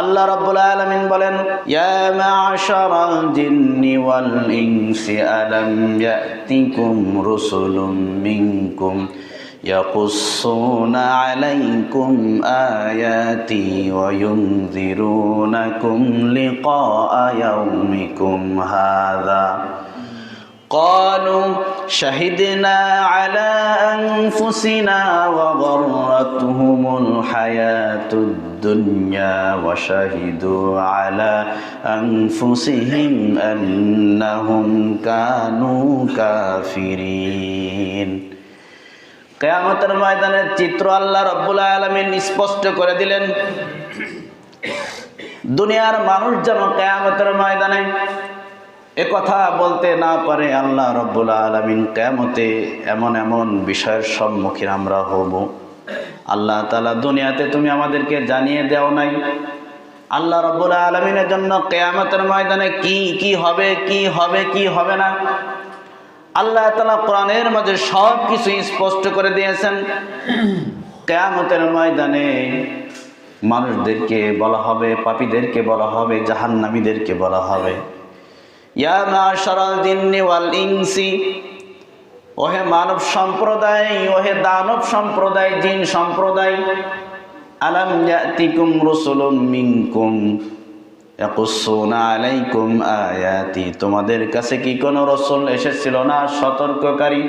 আল্লাহ রাব্বুল আলামিন বলেন ইয়া মা'শারাল জিন্নি ওয়াল ইনসি আলাম ইয়াতিকুম রুসুলুম মিনকুম يقصون عليكم آياتي وينذرونكم لقاء يومكم هذا قالوا شهدنا على أنفسنا وغرتهم الحياة الدنيا وشهدوا على أنفسهم أنهم كانوا كافرين কেয়ামতের ময়দানের চিত্র আল্লাহ রব্বুল আলমিন স্পষ্ট করে দিলেন দুনিয়ার মানুষ যেন কেয়ামতের ময়দানে এ কথা বলতে না পারে আল্লাহ রব্বুল আলমিন কেমতে এমন এমন বিষয়ের সম্মুখীন আমরা হব আল্লাহ তালা দুনিয়াতে তুমি আমাদেরকে জানিয়ে দেও নাই। আল্লাহ রব্বুল আলমিনের জন্য কেয়ামতের ময়দানে কি কি হবে কি হবে কি হবে না? আল্লাহ তালা কোরআনের মাঝে সব কিছু স্পষ্ট করে দিয়েছেন। কেয়ামতের ময়দানে মানুষদেরকে বলা হবে, পাপীদেরকে বলা হবে, জাহান্নামীদেরকে বলা হবে। ইয়া মাশারাল জিন্নি ওয়াল ইনসি ওহে মানব সম্প্রদায়, ওহে দানব সম্প্রদায়, জিন সম্প্রদায়, আলাম ইয়াতিকুম রুসুলুম মিনকুম, ইয়াকুসুনা আলাইকুম আয়াতি। তোমাদের কাছে কি কোনো রসুল এসেছিল না সতর্ককারী?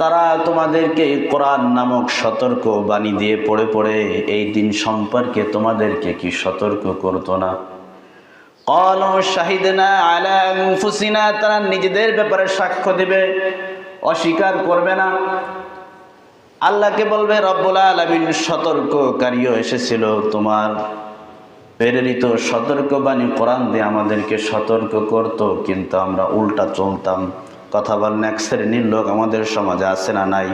তারা তোমাদেরকে কোরআন নামক সতর্ক বাণী দিয়ে পড়ে পড়ে এই দিন সম্পর্কে তোমাদেরকে কি সতর্ক করতো না? আলা তারা নিজেদের ব্যাপারে সাক্ষ্য দিবে, অস্বীকার করবে না। আল্লাহকে বলবে, রব্বুল আলামিন সতর্ককারীও এসেছিল তোমার। প্রেরিত সতর্কবাণী কোরআন দিয়ে আমাদেরকে সতর্ক করত, কিন্তু আমরা উল্টা চলতাম। কথা বলেন, এক শ্রেণির লোক আমাদের সমাজে আছে না নাই?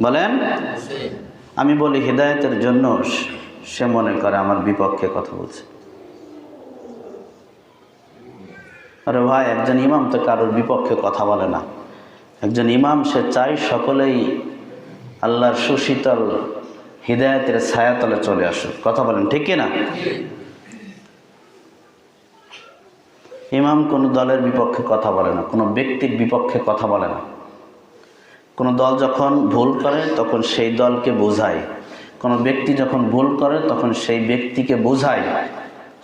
বলেন? আমি বলি, হৃদায়তের জন্য সে মনে করে আমার বিপক্ষে কথা বলছে। আরে ভাই, একজন ইমাম তো কারোর বিপক্ষে কথা বলে না। একজন ইমাম, সে চাই সকলেই আল্লাহর সুশীতল হৃদায়তের ছায়াতলে চলে আসুক। কথা বলেন, ঠিক না ইমাম কোনো দলের বিপক্ষে কথা বলে না, কোনো ব্যক্তির বিপক্ষে কথা বলে না। কোনো দল যখন ভুল করে, তখন সেই দলকে বোঝায়। কোনো ব্যক্তি যখন ভুল করে, তখন সেই ব্যক্তিকে বোঝায়।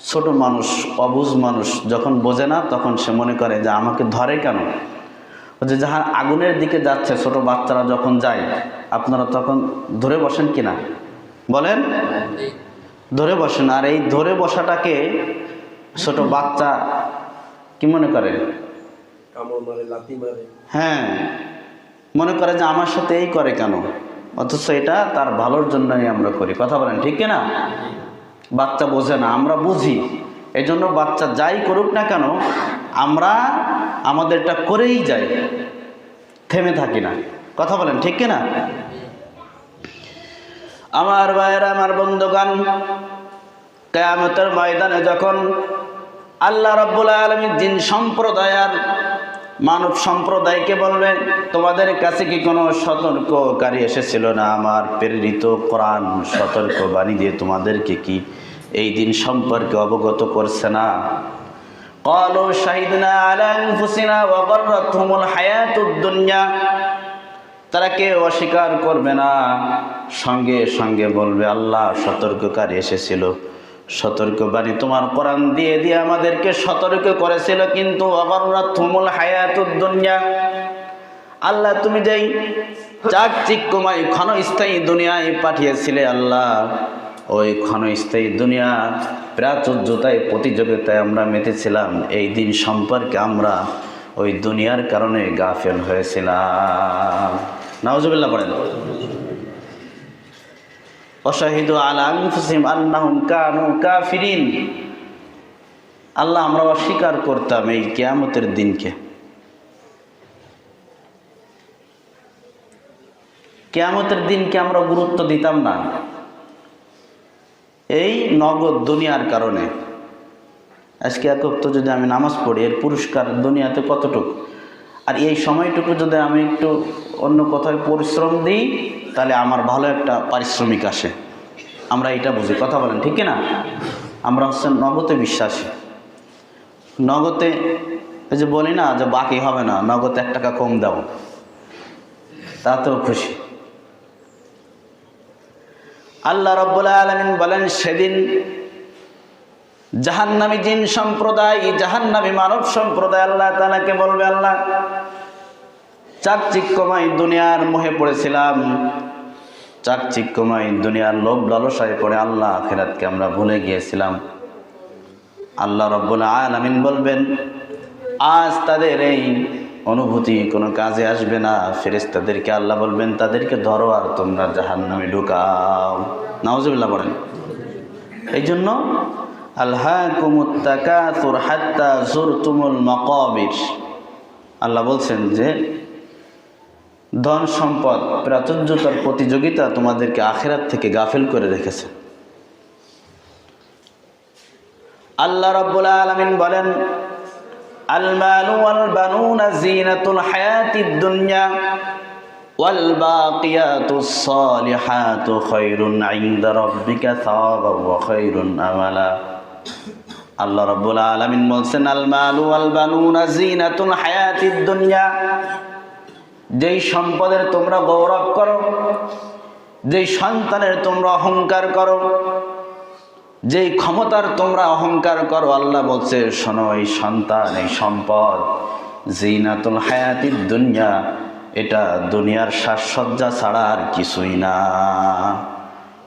ছোট মানুষ অবুঝ মানুষ যখন বোঝে না তখন সে মনে করে যে আমাকে ধরে কেন? যে যাহা আগুনের দিকে যাচ্ছে ছোট বাচ্চারা যখন যায় আপনারা তখন ধরে বসেন কিনা? বলেন? ধরে বসেন। আর এই ধরে বসাটাকে ছোট বাচ্চা কি মনে করে? হ্যাঁ। মনে করে যে আমার সাথে এই করে কেন? অথচ এটা তার ভালোর জন্যই আমরা করি। কথা বলেন ঠিক না বাচ্চা বোঝে না, আমরা বুঝি। এই জন্য বাচ্চা যাই করুক না কেন, আমরা আমাদেরটা করেই যাই, থেমে থাকি না। কথা বলেন, ঠিক না আমার ভাইয়ের, আমার বন্ধুগান কেয়ামতের ময়দানে যখন আল্লাহ রব্বুল আলমী জিন সম্প্রদায় আর মানব সম্প্রদায়কে বলবে তোমাদের কাছে কি কোনো সতর্ককারী এসেছিল না আমার প্রেরিত কোরআন সতর্ক বাণী দিয়ে তোমাদেরকে কি এই দিন সম্পর্কে অবগত করছে না قالوا شهدنا على أنفسنا وغرتهم الحياة الدنيا তারা কেউ অস্বীকার করবে না সঙ্গে সঙ্গে বলবে আল্লাহ সতর্ককারী এসেছিল সতর্কবাণী তোমার কোরআন দিয়ে দিয়ে আমাদেরকে সতর্ক করেছিল কিন্তু অগররাথুমুল হায়াতুদ দুনিয়া আল্লাহ তুমি যেই চাকচিক্যময় ক্ষণস্থায়ী দুনিয়ায় পাঠিয়েছিলে আল্লাহ ওই ক্ষণস্থায়ী দুনিয়া, প্রাচুর্যতায়, প্রতিযোগিতায় আমরা মেতেছিলাম। এই দিন সম্পর্কে আমরা ওই দুনিয়ার কারণে গাফেল হয়েছিলাম। নাউজুবিল্লাহ পড়েন। অশাহিদু আলা আনফুসিহিম আন্নাহুম কানু কাফিরিন। আল্লাহ আমরা অস্বীকার করতাম এই কিয়ামতের দিনকে। কেয়ামতের দিনকে আমরা গুরুত্ব দিতাম না। এই নগদ দুনিয়ার কারণে। আজকে একক তো যদি আমি নামাজ পড়ি, এর পুরস্কার দুনিয়াতে কতটুকু? আর এই সময়টুকু যদি আমি একটু অন্য কোথাও পরিশ্রম দিই, তাহলে আমার ভালো একটা পারিশ্রমিক আসে। আমরা এটা বুঝি। কথা বলেন, ঠিক না আমরা হচ্ছে নগদে বিশ্বাসী। নগদে যে বলি না যে বাকি হবে না, নগদ এক টাকা কম দাও। তাতেও খুশি। আল্লাহ রব্বুল আলমিন বলেন, সেদিন জাহান্নামী জিন সম্প্রদায় জাহান্নামী মানব সম্প্রদায়, আল্লাহ তালাকে বলবে, আল্লাহ, চাকচিক্যময় দুনিয়ার মোহে পড়েছিলাম। চাকচিক্যময় দুনিয়ার লোভ লালসায় পড়ে আল্লাহ আখেরাতকে আমরা ভুলে গিয়েছিলাম। আল্লাহ রব্বুল আলামিন বলবেন, আজ তাদের এই অনুভূতি কোনো কাজে আসবে না। ফেরেশতাদেরকে আল্লাহ বলবেন, তাদেরকে ধরো আর তোমরা জাহান্নামে ঢুকাও। নাউজুবিল্লাহ বলেন এই জন্য আল্লাহ বলছেন যে, ধন সম্পদ, প্রাচুর্যতার প্রতিযোগিতা তোমাদেরকে আখেরাত থেকে গাফেল করে রেখেছে। আল্লাহ রাব্বুল আলামিন বলেন বানুনা জিনাতুল হায়াতিদ দুনিয়া ওয়াল বাকিয়াতুস সালিহাতু খায়রুন ইনদা রাব্বিকা সাওয়াবান ওয়া খায়রুন আল্লাহ রাব্বুল আলামিন বলছেন দুনিয়া, যেই সম্পদের তোমরা গৌরব করো, যেই সন্তানের তোমরা অহংকার করো যেই ক্ষমতার তোমরা অহংকার করো, আল্লাহ বলছে, শোনো, এই সন্তান, এই সম্পদ, জিনাতুল হায়াতির দুনিয়া, এটা দুনিয়ার সাজসজ্জা ছাড়া আর কিছুই না।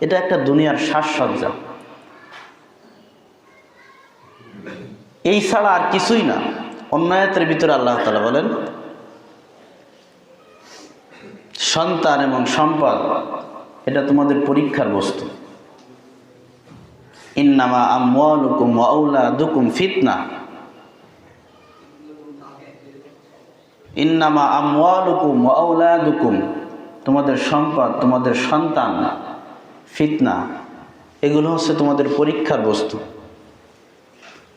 এটা একটা দুনিয়ার সাজসজ্জা। এই ছাড়া আর কিছুই না। অন্যায়তের ভিতরে আল্লাহ তালা বলেন, সন্তান এবং সম্পদ, এটা তোমাদের পরীক্ষার বস্তু। ইন্নামা আমওয়ালুকুম ওয়া আওলাদুকুম ফিতনা। ইন্নামা আমওয়ালুকুম ওয়া আওলাদুকুম। তোমাদের সম্পদ, তোমাদের সন্তান, ফিতনা, এগুলো হচ্ছে তোমাদের পরীক্ষার বস্তু।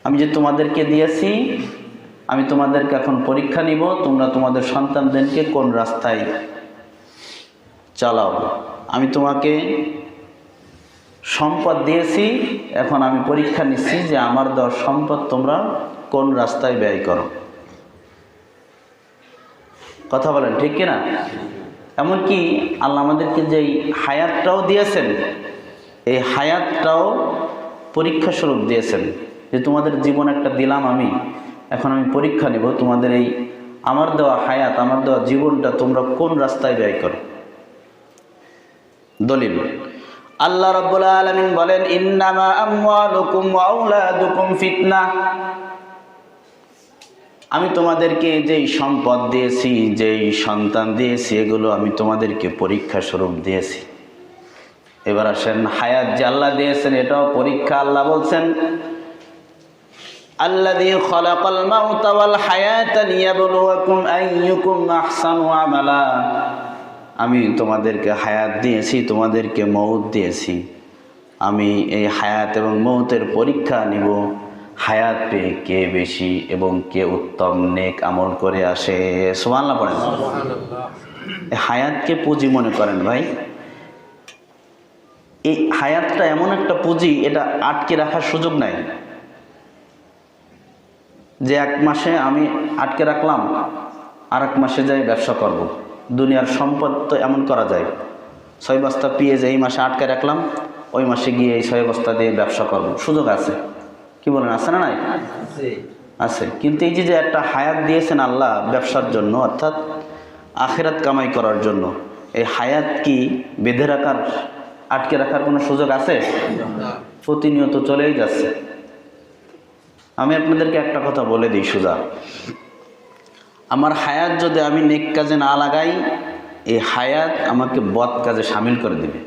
আমি যে তোমাদেরকে দিয়েছি, আমি তোমাদেরকে এখন পরীক্ষা নিব, তোমরা তোমাদের সন্তানদেরকে কোন রাস্তায় চালাও। আমি তোমাকে সম্পদ দিয়েছি, এখন আমি পরীক্ষা নিচ্ছি যে আমার দেওয়ার সম্পদ তোমরা কোন রাস্তায় ব্যয় করো। কথা বলেন, ঠিক কিনা? এমনকি আল্লাহ আমাদেরকে যেই হায়াতটাও দিয়েছেন, এই হায়াতটাও পরীক্ষা স্বরূপ দিয়েছেন যে তোমাদের জীবন একটা দিলাম আমি, এখন আমি পরীক্ষা নেব তোমাদের এই আমার দেওয়া হায়াত, আমার দেওয়া জীবনটা তোমরা কোন রাস্তায় ব্যয় করো। দলিল। আল্লাহ রাব্বুল আলামিন বলেন, ইন্নামা ফিতনা। আমি তোমাদেরকে যেই সম্পদ দিয়েছি, যেই সন্তান দিয়েছি, এগুলো আমি তোমাদেরকে পরীক্ষা স্বরূপ দিয়েছি। এবার আসেন, হায়াত যে আল্লাহ দিয়েছেন, এটাও পরীক্ষা আল্লাহ বলছেন আহসানু আমালা। আমি তোমাদেরকে হায়াত দিয়েছি, তোমাদেরকে মৌত দিয়েছি। আমি এই হায়াত এবং মৌতের পরীক্ষা নিব। হায়াত পেয়ে কে বেশি এবং কে উত্তম নেক আমল করে আসে? সোমাল্লা পড়েন। হায়াতকে পুঁজি মনে করেন ভাই। এই হায়াতটা এমন একটা পুঁজি, এটা আটকে রাখার সুযোগ নাই। যে এক মাসে আমি আটকে রাখলাম আর এক মাসে যাই ব্যবসা করব। দুনিয়ার সম্পদ তো এমন করা যায়। ছয় বস্তা পেঁয়াজ এই মাসে আটকে রাখলাম ওই মাসে গিয়ে এই ছয় বস্তা দিয়ে ব্যবসা করব। সুযোগ আছে? কি বলেন আছে না নাই? আছে। কিন্তু এই যে যে একটা হায়াত দিয়েছেন আল্লাহ ব্যবসার জন্য অর্থাৎ আখেরাত কামাই করার জন্য এই হায়াত কি বেঁধে রাখার আটকে রাখার কোনো সুযোগ আছে? প্রতিনিয়ত চলেই যাচ্ছে। আমি আপনাদেরকে একটা কথা বলে দিই সুজা। আমার হায়াত যদি আমি নেক কাজে না লাগাই, এই হায়াত আমাকে বদ কাজে সামিল করে দিবে।